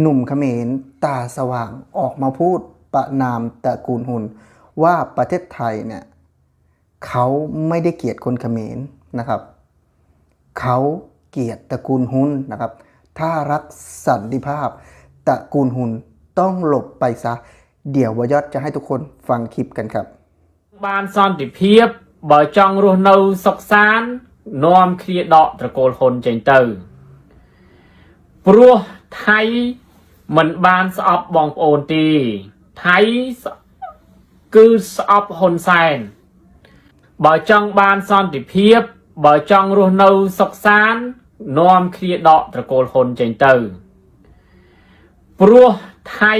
หนุ่มเขมรตาสว่างออกมาพูดประนามตระกูลหุน ว่าประเทศไทยเนี่ยเขาไม่ได้เกลียดคนเขมรนะครับ เขาเกลียดตระกูลหุนนะครับ ถ้ารักสันติภาพตระกูลหุนต้องหลบไปซะ เดี๋ยววยศจะให้ทุกคนฟังคลิปกันครับ បានសន្តិភាពបើចង់រស់នៅសុខសាន្តនាំគ្នាដកត្រកូលហ៊ុនចេញទៅព្រោះថៃ មិនបានស្អប់បងប្អូនទេថៃស្គឺស្អប់ហ៊ុនសែនបើចង់បានសន្តិភាពបើចង់រស់នៅសុខសាន្តនាំគ្នាដកត្រកូលហ៊ុនចេញទៅព្រោះថៃ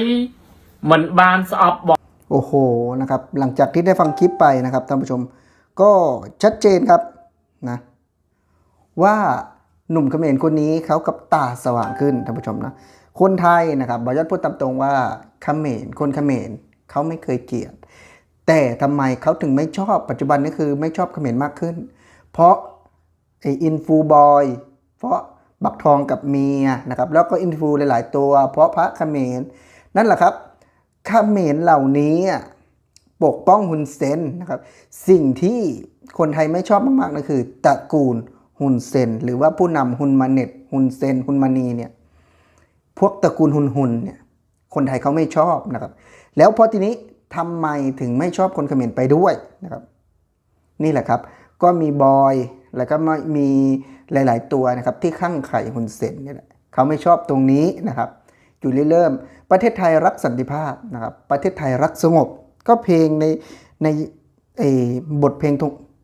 មិនបានស្អប់បង โอ้โหนะครับ หลังจากที่ได้ฟังคลิปไปนะครับท่านผู้ชม ก็ชัดเจนครับนะ ว่าหนุ่มเขมรคนนี้เขากับตาสว่างขึ้นท่านผู้ชมนะ คนไทยนะครับบอยอดพูดตามตรงว่าเขมรคนเขมรเขาไม่เคยเกลียด แต่ทำไมเขาถึงไม่ชอบปัจจุบันนี้คือไม่ชอบเขมรมากขึ้น เพราะไออินฟูบอยเพราะบักทองกับเมียนะครับแล้วก็อินฟูหลาย ๆ ตัว เพราะพระเขมรนั่นแหละครับเขมรเหล่านี้ปกป้องฮุนเซนนะครับสิ่งที่คนไทยไม่ชอบมากๆนั่นคือตระกูลฮุนเซนหรือว่าผู้นำฮุนมาเน็ตฮุนเซนฮุนมานีเนี่ย พวกตระกูลฮุนฮุนเนี่ยคนไทยเขาไม่ชอบนะครับ แล้วพอทีนี้ทำไมถึงไม่ชอบคนเขมรไปด้วยนะครับ นี่แหละครับ ก็มีบอยแล้วก็มีหลาย ๆ ตัวนะครับ ที่ข้างไข่ฮุนเซนเนี่ยแหละเขาไม่ชอบตรงนี้นะครับจุดเริ่ม ประเทศไทยรักสันติภาพนะครับ ประเทศไทยรักสงบ ก็เพลงในในบทเพลง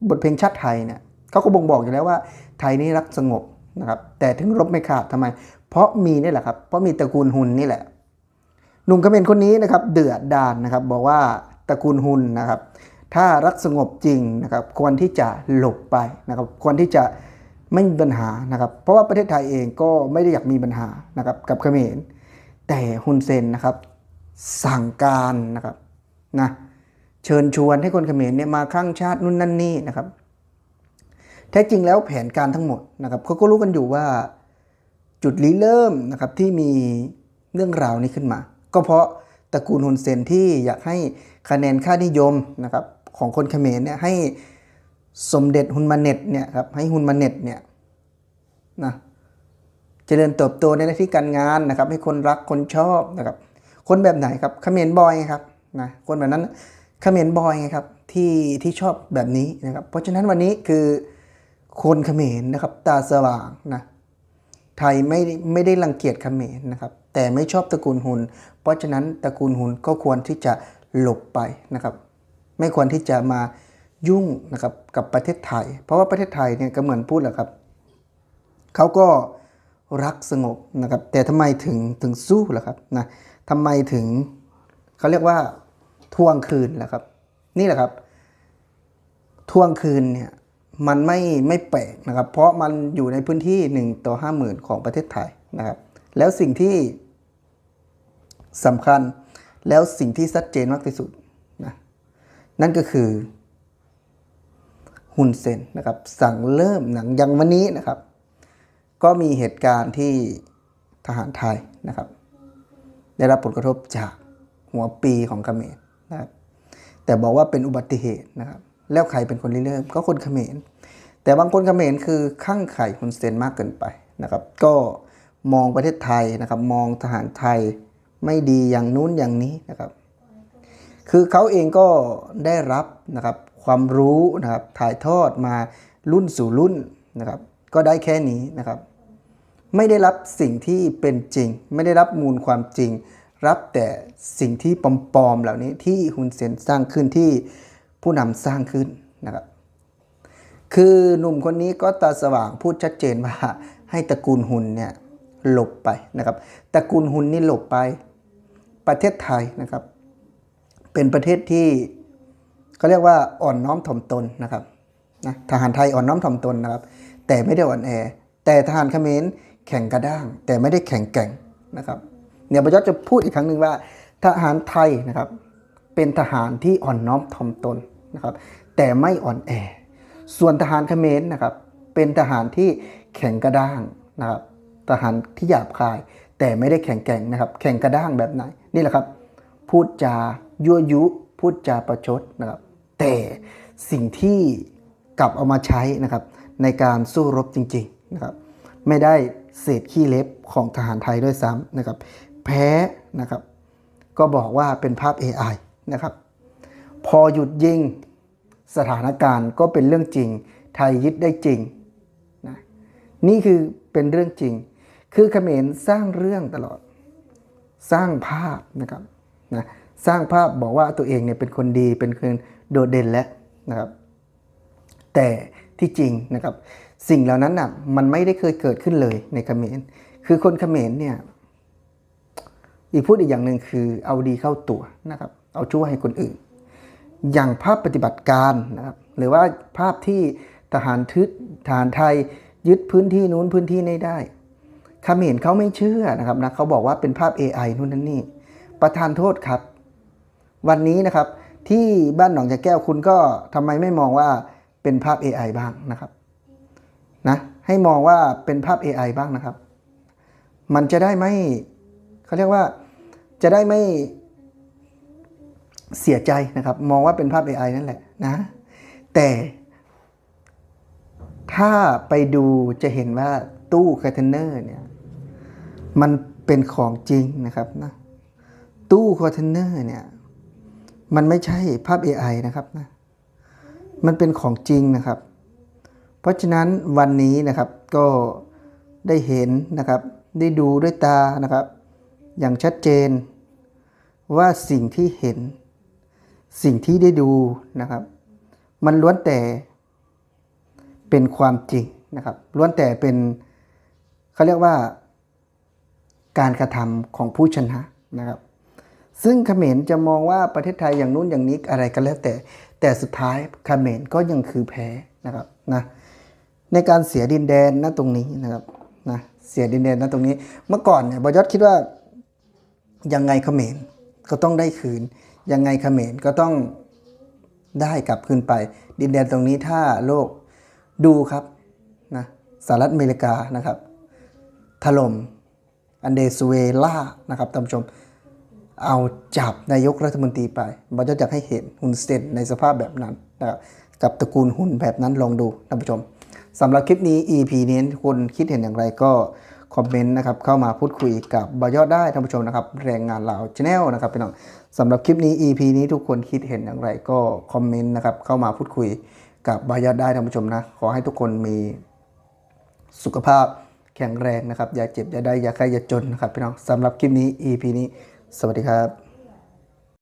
บทเพลงชาติไทยเนี่ยเขาก็บ่งบอกอยู่แล้วว่าไทยนี่รักสงบนะครับ แต่ถึงรบไม่ขาดทำไม เพราะมีนี่แหละครับ เพราะมีตระกูลหุนนี่แหละ หนุ่มเขมรคนนี้นะครับ เดือดดานนะครับ บอกว่าตระกูลหุนนะครับ ถ้ารักสงบจริงนะครับ ควรที่จะหลบไปนะครับ ควรที่จะไม่มีปัญหานะครับ เพราะว่าประเทศไทยเองก็ไม่ได้อยากมีปัญหานะครับ กับเขมร แต่ฮุนเซนนะครับ สั่งการนะครับนะเชิญชวนให้คนเขมรเนี่ยมาข้างชาตินู่นนั่นนี่นะครับ แท้จริงแล้วแผนการทั้งหมดนะครับเขาก็รู้กันอยู่ว่า จุดริเริ่มนะครับที่มีเรื่องราวนี้ขึ้นมา ก็เพราะตระกูลฮุนเซนที่อยากให้คะแนนค่านิยมนะครับของคนเขมรเนี่ยให้สมเด็จฮุนมาเน็ตเนี่ยครับให้ฮุนมาเน็ตเนี่ยนะเจริญเติบโตในหน้าที่การงานนะครับ ให้คนรักคนชอบนะครับ คนแบบไหนครับเขมรบอยครับนะคนแบบนั้นเขมรบอยครับที่ที่ชอบแบบนี้นะครับ เพราะฉะนั้นวันนี้คือคนเขมรนะครับตาสว่างนะ ไทยไม่ได้ไม่ได้รังเกียจเขมรนะครับ แต่ไม่ชอบตระกูลหุน เพราะฉะนั้นตระกูลหุนก็ควรที่จะหลบไปนะครับ ไม่ควรที่จะมายุ่งนะครับกับประเทศไทย เพราะว่าประเทศไทยเนี่ยก็เหมือนพูดแหละครับเขาก็รักสงบนะครับ แต่ทำไมถึงถึงสู้ล่ะครับนะทำไมถึงเขาเรียกว่าทวงคืนล่ะครับ นี่แหละครับ ทวงคืนเนี่ย มันไม่ไม่แปลกนะครับ เพราะมันอยู่ในพื้นที่ 1 ต่อ 5 0,000 ของประเทศไทยนะครับ แล้วสิ่งที่สำคัญแล้วสิ่งที่ชัดเจนมากที่สุดนะนั่นก็คือฮุนเซนนะครับ สั่งเริ่มหนังยังวันนี้นะครับ ก็มีเหตุการณ์ที่ทหารไทยนะครับ ได้รับผลกระทบจากหัวปีของกเขมรนะครับแต่บอกว่าเป็นอุบัติเหตุนะครับ แล้วใครเป็นคนริเริ่มก็คนเขมร แต่บางคนเขมรคือข้างไข่ฮุนเซนมากเกินไปนะครับ ก็มองประเทศไทยนะครับ มองทหารไทยไม่ดีอย่างนู้นอย่างนี้นะครับ คือเขาเองก็ได้รับนะครับความรู้นะครับถ่ายทอดมารุ่นสู่รุ่นนะครับ ก็ได้แค่นี้นะครับ ไม่ได้รับสิ่งที่เป็นจริง ไม่ได้รับมูลความจริง รับแต่สิ่งที่ปลอมๆเหล่านี้ที่ฮุนเซนสร้างขึ้นที่ ผู้นำสร้างขึ้นนะครับ คือหนุ่มคนนี้ก็ตาสว่างพูดชัดเจนว่าให้ตระกูลหุนเนี่ยหลบไปนะครับ ตระกูลหุนนี่หลบไป ประเทศไทยนะครับ เป็นประเทศที่เขาเรียกว่าอ่อนน้อมถ่อมตนนะครับนะทหารไทยอ่อนน้อมถ่อมตนนะครับ แต่ไม่ได้อ่อนแอ แต่ทหารเขมรแข็งกระด้าง แต่ไม่ได้แข็งแกร่งนะครับเนี่ยประยศจะพูดอีกครั้งหนึ่งว่า ทหารไทยนะครับ เป็นทหารที่อ่อนน้อมถ่อมตน นะครับแต่ไม่อ่อนแอ ส่วนทหารเขมรนะครับเป็นทหารที่แข็งกระด้างนะครับทหารที่หยาบคาย แต่ไม่ได้แข็งแกร่งนะครับ แข็งกระด้างแบบไหนนี่แหละครับ พูดจายั่วยุ พูดจาประชดนะครับ แต่สิ่งที่กลับเอามาใช้นะครับ ในการสู้รบจริงๆนะครับ ไม่ได้เศษขี้เล็บของทหารไทยด้วยซ้ำนะครับ แพ้นะครับ ก็บอกว่าเป็นภาพ AI นะครับ พอหยุดยิง สถานการณ์ก็เป็นเรื่องจริง ไทยยึดได้จริงนะนี่คือเป็นเรื่องจริง คือเขมรสร้างเรื่องตลอด สร้างภาพนะครับนะสร้างภาพบอกว่าตัวเองเนี่ยเป็นคนดีเป็นคนโดดเด่นแล้วนะครับ แต่ที่จริงนะครับ สิ่งเหล่านั้นน่ะมันไม่ได้เคยเกิดขึ้นเลยในเขมร คือคนเขมรเนี่ยอีกพูดอีกอย่างหนึ่งคือเอาดีเข้าตัวนะครับ เอาชั่วให้คนอื่น อย่างภาพปฏิบัติการนะครับหรือว่าภาพที่ทหารทึดทหารไทยยึดพื้นที่นู้นพื้นที่นี้ได้เขมรเขาไม่เชื่อนะครับนะเขาบอกว่าเป็นภาพ AI นู่นนั่นนี่ ประธานโทษครับ วันนี้นะครับที่บ้านหนองจะแก้วคุณก็ทำไมไม่มองว่าเป็นภาพ AI บ้างนะครับนะให้มองว่าเป็นภาพ AI บ้างนะครับ มันจะได้ไม่เขาเรียกว่าจะได้ไม่ เสียใจนะครับ มองว่าเป็นภาพ AI นั่นแหละนะ แต่ถ้าไปดูจะเห็นว่าตู้คอนเทนเนอร์เนี่ยมันเป็นของจริงนะครับนะตู้คอนเทนเนอร์เนี่ยมันไม่ใช่ภาพ AI นะครับนะมันเป็นของจริงนะครับ เพราะฉะนั้นวันนี้นะครับก็ได้เห็นนะครับ ได้ดูด้วยตานะครับ อย่างชัดเจนว่าสิ่งที่เห็น สิ่งที่ได้ดูนะครับ มันล้วนแต่เป็นความจริงนะครับ ล้วนแต่เป็นเขาเรียกว่าการกระทำของผู้ชนะนะครับ ซึ่งเขมรจะมองว่าประเทศไทยอย่างนู้นอย่างนี้อะไรก็แล้วแต่ แต่สุดท้ายเขมรก็ยังคือแพ้นะครับนะในการเสียดินแดนณตรงนี้นะครับนะเสียดินแดนณตรงนี้ เมื่อก่อนเนี่ยบยศคิดว่ายังไงเขมรก็ต้องได้คืน ยังไงเขมรก็ต้องได้กลับคืนไป ดินแดนตรงนี้ถ้าโลกดูครับนะสหรัฐอเมริกานะครับ ถล่มอันเดซูเวลานะครับท่านผู้ชม เอาจับนายกรัฐมนตรีไปบอจะอยากให้เห็นหุ่นเซนในสภาพแบบนั้นนะครับกับตระกูลหุ่นแบบนั้นลองดูท่านผู้ชมสำหรับคลิปนี้ EP นี้คุณคิดเห็นอย่างไรก็คอมเมนต์นะครับเข้ามาพูดคุยกับบอยอดได้ท่านผู้ชมนะครับ แรงงานลาวชาแนลนะครับพี่น้อง สำหรับคลิปนี้ EP นี้ทุกคนคิดเห็นอย่างไรก็คอมเมนต์นะครับเข้ามาพูดคุยกับบายาดได้ท่านผู้ชมนะ ขอให้ทุกคนมีสุขภาพแข็งแรงนะครับ อย่าเจ็บ อย่าได้ อย่าใครอย่าจนนะครับพี่น้องสำหรับคลิปนี้ EP นี้ สวัสดีครับ